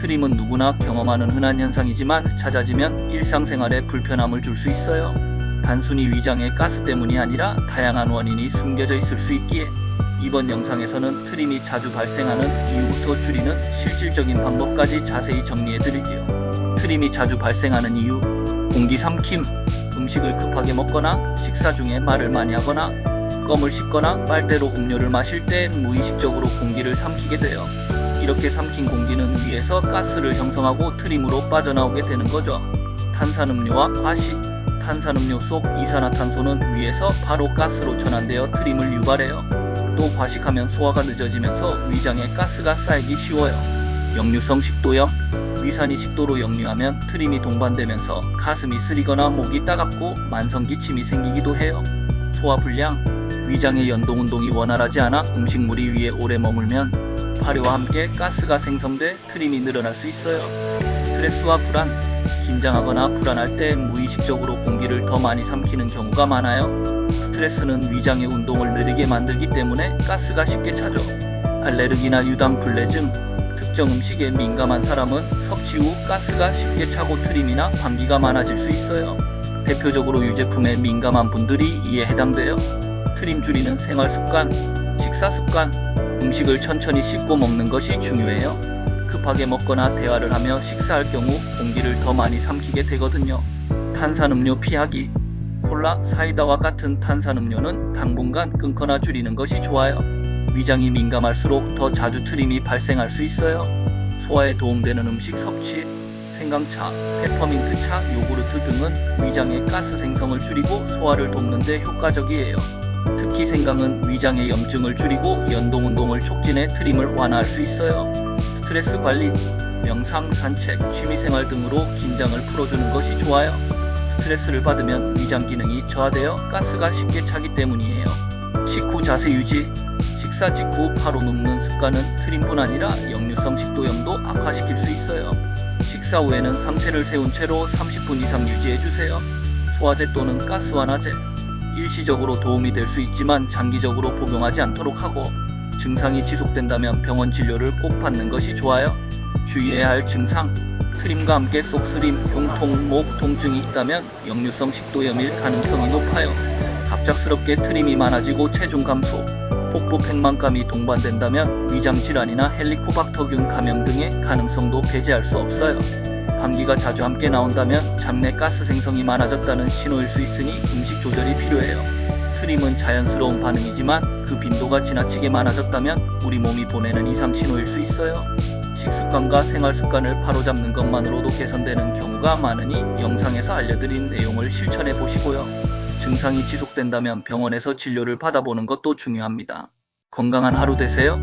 트림은 누구나 경험하는 흔한 현상이지만 잦아지면 일상생활에 불편함을 줄 수 있어요. 단순히 위장의 가스 때문이 아니라 다양한 원인이 숨겨져 있을 수 있기에 이번 영상에서는 트림이 자주 발생하는 이유부터 줄이는 실질적인 방법까지 자세히 정리해 드릴게요. 트림이 자주 발생하는 이유 공기 삼킴 음식을 급하게 먹거나 식사 중에 말을 많이 하거나 껌을 씹거나 빨대로 음료를 마실 때 무의식적으로 공기를 삼키게 돼요. 이렇게 삼킨 공기는 위에서 가스를 형성하고 트림으로 빠져나오게 되는 거죠. 탄산음료와 과식, 탄산음료 속 이산화탄소는 위에서 바로 가스로 전환되어 트림을 유발해요. 또 과식하면 소화가 늦어지면서 위장에 가스가 쌓이기 쉬워요. 역류성 식도염, 위산이 식도로 역류하면 트림이 동반되면서 가슴이 쓰리거나 목이 따갑고 만성 기침이 생기기도 해요. 소화 불량, 위장의 연동 운동이 원활하지 않아 음식물이 위에 오래 머물면 발효와 함께 가스가 생성돼 트림이 늘어날 수 있어요. 스트레스와 불안, 긴장하거나 불안할 때 무의식적으로 공기를 더 많이 삼키는 경우가 많아요. 스트레스는 위장의 운동을 느리게 만들기 때문에 가스가 쉽게 차죠. 알레르기나 유당 불내증, 특정 음식에 민감한 사람은 섭취 후 가스가 쉽게 차고 트림이나 감기가 많아질 수 있어요. 대표적으로 유제품에 민감한 분들이 이에 해당돼요. 트림 줄이는 생활 습관, 식사 습관, 음식을 천천히 씹고 먹는 것이 중요해요. 급하게 먹거나 대화를 하며 식사할 경우 공기를 더 많이 삼키게 되거든요. 탄산음료 피하기. 콜라, 사이다와 같은 탄산음료는 당분간 끊거나 줄이는 것이 좋아요. 위장이 민감할수록 더 자주 트림이 발생할 수 있어요. 소화에 도움되는 음식 섭취, 생강차, 페퍼민트차, 요구르트 등은 위장의 가스 생성을 줄이고 소화를 돕는 데 효과적이에요. 특히 생강은 위장의 염증을 줄이고 연동 운동 을 촉진해 트림을 완화할 수 있어요. 스트레스 관리, 명상, 산책, 취미생활 등으로 긴장을 풀어주는 것이 좋아요. 스트레스를 받으면 위장 기능이 저하되어 가스가 쉽게 차기 때문이에요. 식후 자세 유지, 식사 직후 바로 눕는 습관은 트림뿐 아니라 역류성 식도염도 악화시킬 수 있어요. 식사 후에는 상체를 세운 채로 30분 이상 유지해 주세요. 소화제 또는 가스 완화제. 일시적으로 도움이 될 수 있지만 장기적으로 복용하지 않도록 하고 증상이 지속된다면 병원 진료를 꼭 받는 것이 좋아요. 주의해야 할 증상. 트림과 함께 속쓰림, 흉통, 목 통증이 있다면 역류성 식도염일 가능성이 높아요. 갑작스럽게 트림이 많아지고 체중 감소, 복부 팽만감이 동반된다면 위장 질환이나 헬리코박터균 감염 등의 가능성도 배제할 수 없어요. 감기가 자주 함께 나온다면 잡내 가스 생성이 많아졌다는 신호일 수 있으니 음식 조절이 필요해요. 트림은 자연스러운 반응이지만 그 빈도가 지나치게 많아졌다면 우리 몸이 보내는 이상 신호일 수 있어요. 식습관과 생활 습관을 바로잡는 것만으로도 개선되는 경우가 많으니 영상에서 알려드린 내용을 실천해 보시고요. 증상이 지속된다면 병원에서 진료를 받아보는 것도 중요합니다. 건강한 하루 되세요.